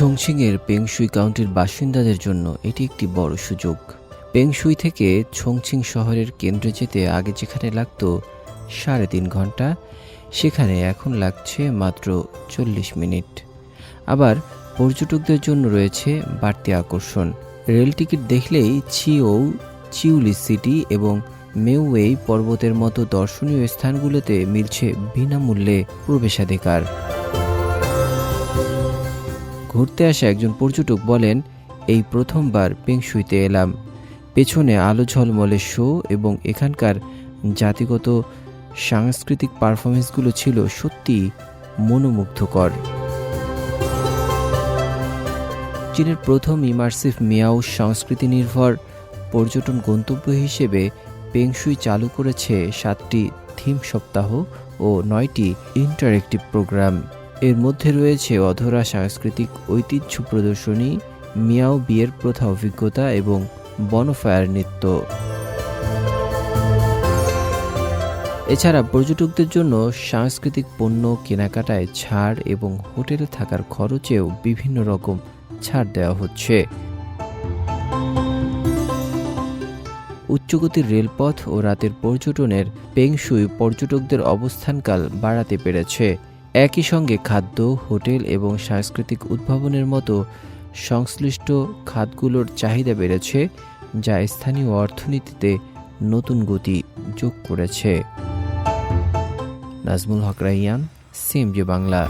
ঝংছিংয়ের পেংশুই কাউন্টির বাসিন্দাদের জন্য এটি একটি বড় সুযোগ। পেংশুই থেকে ছংছিং শহরের কেন্দ্রে যেতে আগে যেখানে লাগতো সাড়ে তিন ঘণ্টা, সেখানে এখন লাগছে মাত্র চল্লিশ মিনিট। আবার পর্যটকদের জন্য রয়েছে বাড়তি আকর্ষণ। রেল টিকিট দেখলেই চিও, চিউলি সিটি এবং মেউওয়েই পর্বতের মতো দর্শনীয় স্থানগুলোতে মিলছে বিনামূল্যে প্রবেশাধিকার। ঘুরতে আসা একজন পর্যটক বলেন, এই প্রথমবার পেংশুইতে এলাম। পেছনে আলো ঝলমলে শো এবং এখানকার জাতিগত সাংস্কৃতিক পারফরমেন্সগুলো ছিল সত্যি মনোমুগ্ধকর। চীনের প্রথম ইমার্সিভ মিয়াও সংস্কৃতি নির্ভর পর্যটন গন্তব্য হিসেবে পেংশুই চালু করেছে সাতটি থিম সপ্তাহ ও নয়টি ইন্টারেক্টিভ প্রোগ্রাম। এর মধ্যে রয়েছে অধরা সাংস্কৃতিক ঐতিহ্য প্রদর্শনী, মিয়াও বিয়ের প্রথা অভিজ্ঞতা এবং বনফায়ার নৃত্য। এছাড়া পর্যটকদের জন্য সাংস্কৃতিক পণ্য, কেনাকাটায় ছাড় এবং হোটেলে থাকার খরচেও বিভিন্ন রকম ছাড় দেওয়া হচ্ছে। উচ্চগতির রেলপথ ও রাতের পর্যটনের পেংশুই পর্যটকদের অবস্থানকাল বাড়াতে পেরেছে। একই সঙ্গে খাদ্য, হোটেল এবং সাংস্কৃতিক উদ্ভাবনের মতো সংশ্লিষ্ট খাতগুলোর চাহিদা বেড়েছে, যা স্থানীয় অর্থনীতিতে নতুন গতি যোগ করেছে। নাজমুল হক রাইয়ান সিএমজি বাংলা।